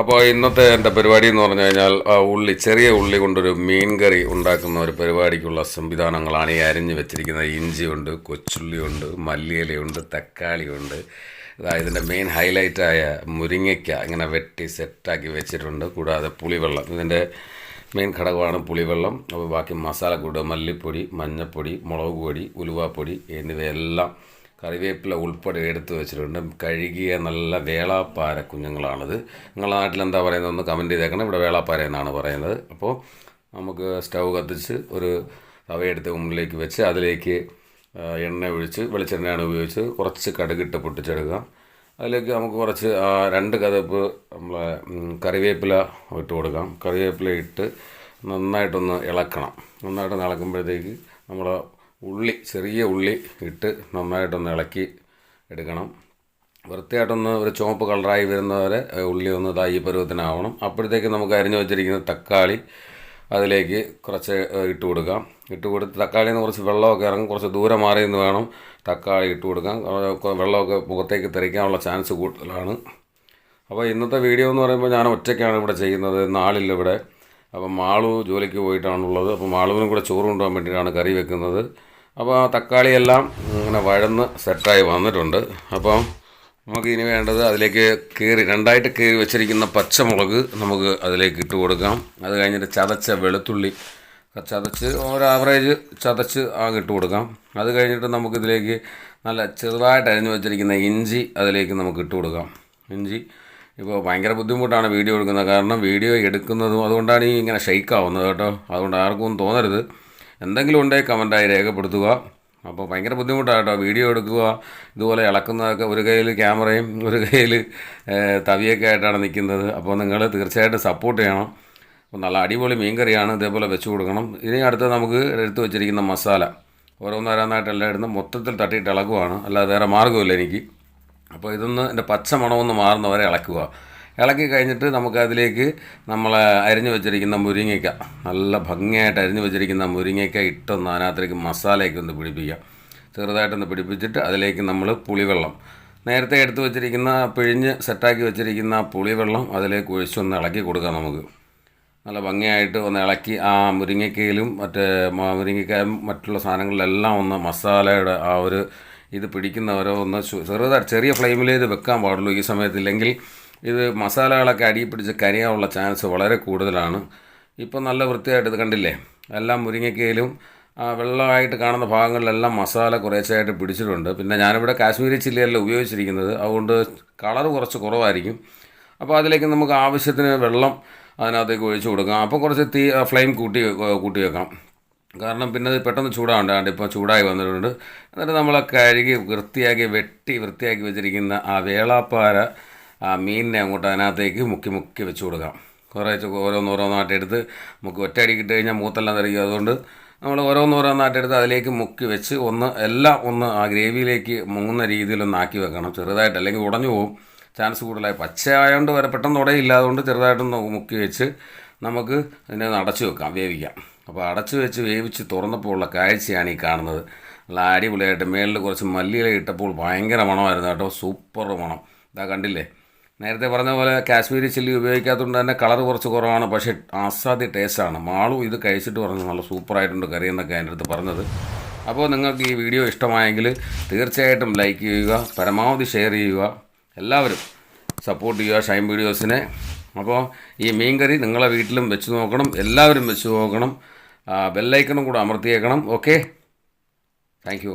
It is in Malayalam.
അപ്പോൾ ഇന്നത്തെ എന്റെ പരിപാടി എന്ന് പറഞ്ഞു കഴിഞ്ഞാൽ ഉള്ളി ചെറിയ ഉള്ളി കൊണ്ടൊരു മീൻ കറി ഉണ്ടാക്കുന്ന ഒരു പരിപാടിക്കുള്ള സംവിധാനങ്ങളാണ് ഈ അരിഞ്ഞ് വെച്ചിരിക്കുന്നത്. ഇഞ്ചിയുണ്ട് കൊച്ചുള്ളിയുണ്ട് മല്ലിയിലയുണ്ട് തക്കാളിയുണ്ട്. ഇതാ ഇതിന്റെ മെയിൻ ഹൈലൈറ്റായ മുരിങ്ങയ്ക്ക ഇങ്ങനെ വെട്ടി സെറ്റാക്കി വെച്ചിട്ടുണ്ട്. കൂടാതെ പുളിവെള്ളം ഇതിന്റെ മെയിൻ ഘടകമാണ് പുളിവെള്ളം. അപ്പോൾ ബാക്കി മസാലക്കൂട് മല്ലിപ്പൊടി മഞ്ഞൾപ്പൊടി മുളക് പൊടി ഉലുവാപ്പൊടി എന്നിവയെല്ലാം കറിവേപ്പില ഉൾപ്പെടെ എടുത്ത് വെച്ചിട്ടുണ്ട്. കഴുകിയ നല്ല വേളാപ്പാര കുഞ്ഞുങ്ങളാണിത്. നിങ്ങളുടെ നാട്ടിൽ എന്താ പറയുന്നത്? ഒന്ന് കമന്റ് ചെയ്തേക്കണം. ഇവിടെ വേളാപ്പാര എന്നാണ് പറയുന്നത്. അപ്പോൾ നമുക്ക് സ്റ്റൗ കത്തിച്ച് ഒരു തവയെടുത്ത് മുന്നിലേക്ക് വെച്ച് അതിലേക്ക് എണ്ണ ഒഴിച്ച് വെളിച്ചെണ്ണയാണ് ഉപയോഗിച്ച് കുറച്ച് കടുകിട്ട് പൊട്ടിച്ചെടുക്കുക. അതിലേക്ക് നമുക്ക് കുറച്ച് രണ്ട് കതപ്പ് നമ്മളെ കറിവേപ്പില ഇട്ട് കൊടുക്കാം. കറിവേപ്പില ഇട്ട് നന്നായിട്ടൊന്ന് ഇളക്കണം. നന്നായിട്ടൊന്ന് ഇളക്കുമ്പോഴത്തേക്ക് നമ്മൾ ഉള്ളി ചെറിയ ഉള്ളി ഇട്ട് നന്നായിട്ടൊന്ന് ഇളക്കി എടുക്കണം. വൃത്തിയായിട്ടൊന്ന് ഒരു ചുവപ്പ് കളറായി വരുന്നവരെ ഉള്ളി ഒന്ന് ഇതായി പരുവത്തിനാവണം. അപ്പോഴത്തേക്ക് നമുക്ക് അരിഞ്ഞു വെച്ചിരിക്കുന്ന തക്കാളി അതിലേക്ക് കുറച്ച് ഇട്ട് കൊടുക്കാം. ഇട്ട് കൊടുത്ത് തക്കാളിയിൽ നിന്ന് കുറച്ച് വെള്ളമൊക്കെ ഇറങ്ങും. കുറച്ച് ദൂരെ മാറി നിന്ന് വേണം തക്കാളി ഇട്ട് കൊടുക്കാം വെള്ളമൊക്കെ മുഖത്തേക്ക് തെറിക്കാനുള്ള ചാൻസ് കൂടുതലാണ്. അപ്പോൾ ഇന്നത്തെ വീഡിയോ എന്ന് പറയുമ്പോൾ ഞാൻ ഒറ്റയ്ക്കാണ് ഇവിടെ ചെയ്യുന്നത്. നാളില്ല ഇവിടെ. അപ്പം മാളു ജോലിക്ക് പോയിട്ടാണുള്ളത്. അപ്പോൾ മാളുവിനും കൂടെ ചോറ് കൊണ്ടുപോകാൻ വേണ്ടിയിട്ടാണ് കറി വെക്കുന്നത്. അപ്പോൾ തക്കാളിയെല്ലാം ഇങ്ങനെ വഴന്ന് സെറ്റായി വന്നിട്ടുണ്ട്. അപ്പം നമുക്ക് ഇനി വേണ്ടത് അതിലേക്ക് കീറി രണ്ടായിട്ട് കീറി വെച്ചിരിക്കുന്ന പച്ചമുളക് നമുക്ക് അതിലേക്ക് ഇട്ട് കൊടുക്കാം. അത് കഴിഞ്ഞിട്ട് ചതച്ച വെളുത്തുള്ളി ചതച്ച് ഒരു ആവറേജ് ചതച്ച് ആ ഇട്ട് കൊടുക്കാം. അത് കഴിഞ്ഞിട്ട് നമുക്കിതിലേക്ക് നല്ല ചെറുതായിട്ട് അരിഞ്ഞു വെച്ചിരിക്കുന്ന ഇഞ്ചി അതിലേക്ക് നമുക്ക് ഇട്ട് കൊടുക്കാം. ഇഞ്ചി ഇപ്പോൾ ഭയങ്കര ബുദ്ധിമുട്ടാണ് വീഡിയോ എടുക്കുന്നത്. കാരണം വീഡിയോ എടുക്കുന്നതും അതുകൊണ്ടാണ് ഈ ഇങ്ങനെ ഷെയ്ക്കാവുന്നത് കേട്ടോ. അതുകൊണ്ട് ആർക്കും തോന്നരുത്. എന്തെങ്കിലും ഉണ്ടെങ്കിൽ കമന്റായി രേഖപ്പെടുത്തുക. അപ്പോൾ ഭയങ്കര ബുദ്ധിമുട്ടാണ് കേട്ടോ വീഡിയോ എടുക്കുക ഇതുപോലെ ഇളക്കുന്നതൊക്കെ ഒരു കയ്യിൽ ക്യാമറയും ഒരു കയ്യിൽ തവിയൊക്കെ ആയിട്ടാണ് നിൽക്കുന്നത്. അപ്പോൾ നിങ്ങൾ തീർച്ചയായിട്ടും സപ്പോർട്ട് ചെയ്യണം. അപ്പോൾ നല്ല അടിപൊളി മീൻകറിയാണ് ഇതേപോലെ വെച്ച് കൊടുക്കണം. ഇനി അടുത്ത് നമുക്ക് എടുത്ത് വെച്ചിരിക്കുന്ന മസാല. ഓരോന്നോരോന്നായിട്ട് എല്ലാം ഇടുന്ന മൊത്തത്തിൽ തട്ടിയിട്ട് ഇളക്കുവാണ് അല്ലാതെ വേറെ മാർഗമില്ല എനിക്ക്. അപ്പോൾ ഇതൊന്ന് എന്റെ പച്ച മണമൊന്ന് മാറുന്നവരെ ഇളക്കുക. ഇളക്കി കഴിഞ്ഞിട്ട് നമുക്ക് അതിലേക്ക് നമ്മൾ അരിഞ്ഞു വെച്ചിരിക്കുന്ന മുരിങ്ങയ്ക്ക. നല്ല ഭംഗിയായിട്ട് അരിഞ്ഞു വെച്ചിരിക്കുന്ന മുരിങ്ങയ്ക്ക ഇട്ടൊന്ന് അതിനകത്തേക്ക് മസാലയൊക്കെ ഒന്ന് പിടിപ്പിക്കാം. ചെറുതായിട്ടൊന്ന് പിടിപ്പിച്ചിട്ട് അതിലേക്ക് നമ്മൾ പുളിവെള്ളം. നേരത്തെ എടുത്തു വെച്ചിരിക്കുന്ന പിഴിഞ്ഞ് സെറ്റാക്കി വെച്ചിരിക്കുന്ന പുളിവെള്ളം അതിലേക്ക് ഒഴിച്ചൊന്ന് ഇളക്കി കൊടുക്കാം നമുക്ക്. നല്ല ഭംഗിയായിട്ട് ഒന്ന് ഇളക്കി ആ മുരിങ്ങയ്ക്കയിലും മറ്റേ മുരിങ്ങയ്ക്കായും മറ്റുള്ള സാധനങ്ങളിലെല്ലാം ഒന്ന് മസാലയുടെ ആ ഒരു ഇത് പിടിക്കുന്നവരോ ഒന്ന് ചെറുതായിട്ട് ചെറിയ ഫ്ലെയിമിൽ ഇത് വെക്കാൻ പാടുള്ളൂ ഈ സമയത്ത് ഇല്ലെങ്കിൽ ഇത് മസാലകളൊക്കെ അടിയിൽ പിടിച്ച് കരിയാനുള്ള ചാൻസ് വളരെ കൂടുതലാണ്. ഇപ്പോൾ നല്ല വൃത്തിയായിട്ട് ഇത് കണ്ടില്ലേ? എല്ലാം മുരിങ്ങക്കയിലും വെള്ളമായിട്ട് കാണുന്ന ഭാഗങ്ങളിലെല്ലാം മസാല കുറേശ്ശായിട്ട് പിടിച്ചിട്ടുണ്ട്. പിന്നെ ഞാനിവിടെ കാശ്മീരി ചില്ലിയല്ല ഉപയോഗിച്ചിരിക്കുന്നത്. അതുകൊണ്ട് കളർ കുറച്ച് കുറവായിരിക്കും. അപ്പോൾ അതിലേക്ക് നമുക്ക് ആവശ്യത്തിന് വെള്ളം അതിനകത്തേക്ക് ഒഴിച്ചു കൊടുക്കാം. അപ്പോൾ കുറച്ച് തീ ഫ്ലെയിം കൂട്ടി കൂട്ടി വെക്കാം. കാരണം പിന്നെ അത് പെട്ടെന്ന് ചൂടാണ്ട് ഇപ്പോൾ ചൂടായി വന്നിട്ടുണ്ട്. എന്നിട്ട് നമ്മൾ കഴുകി വൃത്തിയാക്കി വെട്ടി വൃത്തിയാക്കി വെച്ചിരിക്കുന്ന ആ വേളാപ്പാര ആ മീനിനെ അങ്ങോട്ട് അതിനകത്തേക്ക് മുക്കി മുക്കി വെച്ച് കൊടുക്കാം. കുറേ ഓരോന്നോരോന്നായിട്ട് എടുത്ത് നമുക്ക് ഒറ്റയടിക്ക് ഇട്ട് കഴിഞ്ഞാൽ മൂത്തെല്ലാം തെറിക്കും. അതുകൊണ്ട് നമ്മൾ ഓരോന്നോരോന്നായിട്ട് എടുത്ത് അതിലേക്ക് മുക്കി വെച്ച് ഒന്ന് എല്ലാം ഒന്ന് ആ ഗ്രേവിയിലേക്ക് മുങ്ങുന്ന രീതിയിലൊന്ന് ആക്കി വെക്കണം. ചെറുതായിട്ട് അല്ലെങ്കിൽ ഉടഞ്ഞു പോകും ചാൻസ് കൂടുതലായി. പച്ചയായതുകൊണ്ട് വരെ പെട്ടെന്ന് ഉടയില്ല. അതുകൊണ്ട് ചെറുതായിട്ടൊന്ന് മുക്കി വെച്ച് നമുക്ക് ഒന്ന് അടച്ചു വെക്കാം വേവിക്കാം. അപ്പോൾ അടച്ചു വെച്ച് വേവിച്ച് തുറന്നപ്പോൾ ഉള്ള കാഴ്ചയാണ് ഈ കാണുന്നത്. നല്ല അടിപൊളിയായിട്ട് മേളിൽ കുറച്ച് മല്ലിയില ഇട്ടപ്പോൾ ഭയങ്കര മണമായിരുന്നു കേട്ടോ. സൂപ്പർ മണം. ഇതാ കണ്ടില്ലേ? നേരത്തെ പറഞ്ഞ പോലെ കാശ്മീരി ചില്ലി ഉപയോഗിക്കാത്തതുകൊണ്ട് തന്നെ കളർ കുറച്ച് കുറവാണ് പക്ഷേ ആസ്വാദ്യ ടേസ്റ്റാണ്. മാളും ഇത് കഴിച്ചിട്ട് പറഞ്ഞു നല്ല സൂപ്പറായിട്ടുണ്ട് കറി എന്നൊക്കെ എന്റെ അടുത്ത് പറഞ്ഞത്. അപ്പോൾ നിങ്ങൾക്ക് ഈ വീഡിയോ ഇഷ്ടമായെങ്കിൽ തീർച്ചയായിട്ടും ലൈക്ക് ചെയ്യുക പരമാവധി ഷെയർ ചെയ്യുക. എല്ലാവരും സപ്പോർട്ട് ചെയ്യുക ഷൈൻ വീഡിയോസിനെ. അപ്പോൾ ഈ മീൻ കറി നിങ്ങളെ വീട്ടിലും വെച്ച് നോക്കണം എല്ലാവരും വെച്ച് നോക്കണം. ബെല്ലൈക്കണും കൂടെ അമർത്തിയേക്കണം. Okay thank